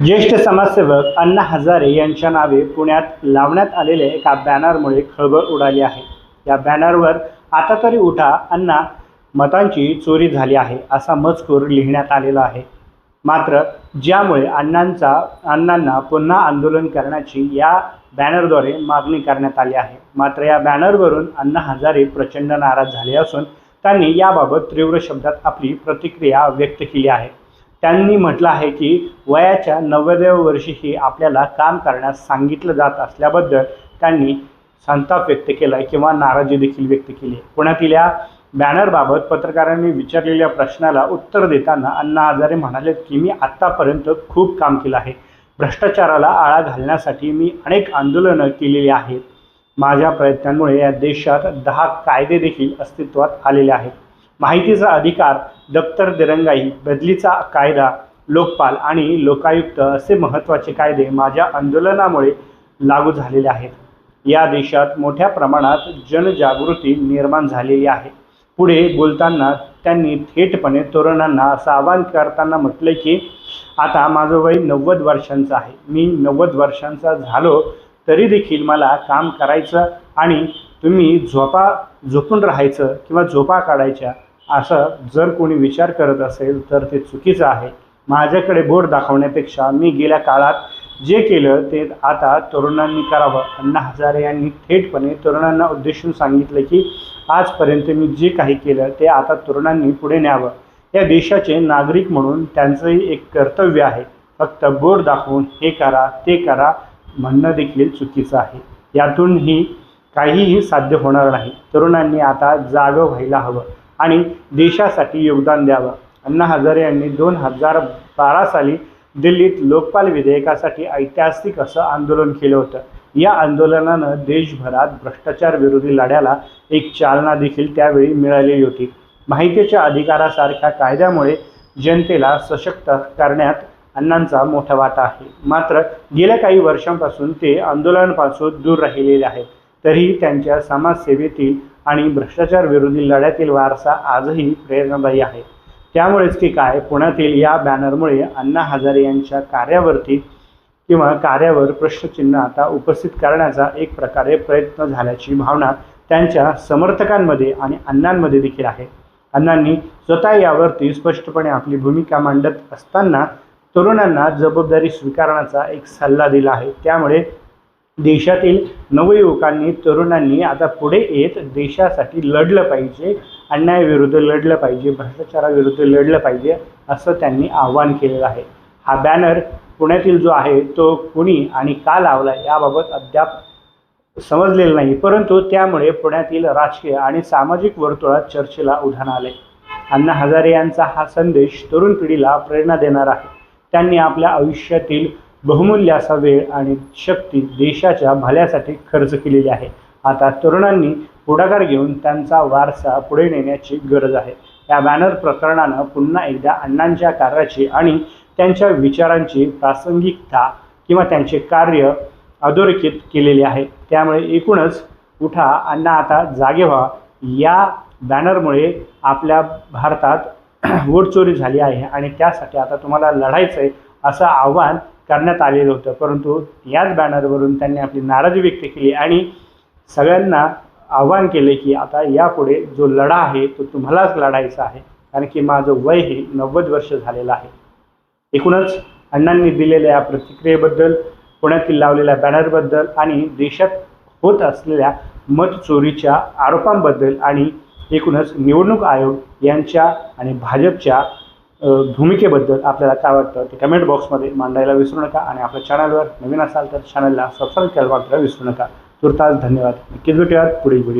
ज्येष्ठ समाजसेवक अण्णा हजारे यांच्या नावे पुण्यात लावण्यात आलेल्या एका बॅनरमुळे खळबळ उडाली आहे. या बॅनरवर आता तरी उठा अण्णा मतांची चोरी झाली आहे असा मजकूर लिहिण्यात आलेला आहे. मात्र ज्यामुळे अण्णांचा अण्णांना पुन्हा आंदोलन करण्याची या बॅनरद्वारे मागणी करण्यात आली आहे. मात्र या बॅनरवरून अण्णा हजारे प्रचंड नाराज झाले असून त्यांनी याबाबत तीव्र शब्दात आपली प्रतिक्रिया व्यक्त केली आहे. त्यांनी म्हटलं आहे की वयाच्या नव्वदव्या वर्षीही आपल्याला काम करण्यास सांगितलं जात असल्याबद्दल त्यांनी संताप व्यक्त केला आहे किंवा नाराजी देखील व्यक्त केली आहे. पुण्यातील या बॅनरबाबत पत्रकारांनी विचारलेल्या प्रश्नाला उत्तर देताना अण्णा हजारे म्हणाले की मी आत्तापर्यंत खूप काम केलं आहे. भ्रष्टाचाराला आळा घालण्यासाठी मी अनेक आंदोलनं केलेली आहेत. माझ्या प्रयत्नांमुळे या देशात दहा कायदे देखील अस्तित्वात आलेले आहेत. माहितीचा अधिकार दप्तर दिरंगाई बदलीचा कायदा लोकपाल आणि लोकायुक्त असे महत्त्वाचे कायदे माझ्या आंदोलनामुळे लागू झालेले आहेत. या देशात मोठ्या प्रमाणात जनजागृती निर्माण झालेली आहे. पुढे बोलताना त्यांनी थेटपणे तरुणांना असं आवाहन करताना म्हटलं की आता माझं वय नव्वद वर्षांचं आहे. मी नव्वद वर्षांचा झालो तरी देखील मला काम करायचं आणि तुम्ही झोपा झोपून राहायचं किंवा झोपा काढायच्या असं जर कोणी विचार करत असेल तर ते चुकीचं आहे. माझ्याकडे बोट दाखवण्यापेक्षा मी गेल्या काळात जे केलं ते आता तरुणांनी करावं. अण्णा हजारे यांनी थेटपणे तरुणांना उद्देशून सांगितलं की आजपर्यंत मी जे काही केलं ते आता तरुणांनी पुढे न्यावं. या देशाचे नागरिक म्हणून त्यांचंही एक कर्तव्य आहे. फक्त बोट दाखवून हे करा ते करा म्हणणं देखील चुकीचं आहे. यातूनही काहीही साध्य होणार नाही. तरुणांनी आता जागं व्हायला हवं. आणि देशासाठी योगदान द्यावं. अण्णा हजारे यांनी दोन हजार बारा साली दिल्लीत लोकपाल विधेयकासाठी ऐतिहासिक असं आंदोलन केलं होतं. या आंदोलनानं देशभरात भ्रष्टाचार विरोधी लढ्याला एक चालना देखील त्यावेळी मिळालेली होती. माहितीच्या अधिकारासारख्या कायद्यामुळे जनतेला सशक्त करण्यात अण्णांचा मोठा वाटा आहे. मात्र गेल्या काही वर्षांपासून ते आंदोलनापासून दूर राहिलेले आहेत. तरीही त्यांच्या समाजसेवेतील आणि भ्रष्टाचार विरोधी लढ्यातील वारसा आजही प्रेरणादायी आहे. त्यामुळेच की काय पुण्यातील या बॅनरमुळे अण्णा हजारे यांच्या कार्यावरती किंवा कार्यावर प्रश्नचिन्ह आता उपस्थित करण्याचा एक प्रकारे प्रयत्न झाल्याची भावना त्यांच्या समर्थकांमध्ये आणि अण्णांमध्ये देखील आहे. अण्णांनी स्वतः यावरती स्पष्टपणे आपली भूमिका मांडत असताना तरुणांना जबाबदारी स्वीकारण्याचा एक सल्ला दिला आहे. त्यामुळे देशातील नवयुवकांनी तरुणांनी आता पुढे येत देशासाठी लढलं पाहिजे अन्यायाविरुद्ध लढलं पाहिजे भ्रष्टाचाराविरुद्ध लढलं पाहिजे असं त्यांनी आव्हान केलेलं आहे. हा बॅनर पुण्यातील जो आहे तो कुणी आणि का लावला याबाबत अद्याप समजलेलं नाही. परंतु त्यामुळे पुण्यातील राजकीय आणि सामाजिक वर्तुळात चर्चेला उधाण आले अण्णा हजारे यांचा हा संदेश तरुण पिढीला प्रेरणा देणार आहे. त्यांनी आपल्या आयुष्यातील बहुमूल्य असा वेळ आणि शक्ती देशाच्या भल्यासाठी खर्च केलेली आहे. आता तरुणांनी पुढाकार घेऊन त्यांचा वारसा पुढे नेण्याची गरज आहे. या बॅनर प्रकरणानं पुन्हा एकदा अण्णांच्या कार्याची आणि त्यांच्या विचारांची प्रासंगिकता किंवा त्यांचे कार्य अधोरेखित केलेले आहे. त्यामुळे एकूणच उठा अण्णा आता जागे व्हा. या बॅनरमुळे आपल्या भारतात वोटचोरी झाली आहे आणि त्यासाठी आता तुम्हाला लढायचं आहे असं आव्हान करण्यात आलेलं होतं. परंतु याच बॅनरवरून त्यांनी आपली नाराजी व्यक्त केली आणि सगळ्यांना आव्हान केले की आता यापुढे जो लढा आहे तो तुम्हालाच लढायचा आहे. कारण की माझं वय हे नव्वद वर्ष झालेलं आहे. एकूणच अण्णांनी दिलेल्या या प्रतिक्रियेबद्दल पुण्यातील लावलेल्या बॅनरबद्दल आणि देशात होत असलेल्या मतचोरीच्या आरोपांबद्दल आणि एकूणच निवडणूक आयोग यांच्या आणि भाजपच्या भूमिकेबद्दल आपल्याला काय वाटतं ते कमेंट बॉक्समध्ये मांडायला विसरू नका आणि आपल्या चॅनलवर नवीन असाल तर चॅनलला सबस्क्राईब करायला मात्र विसरू नका. तुर्तास धन्यवाद. नक्कीच भेटूयात. पुढील व्हिडिओ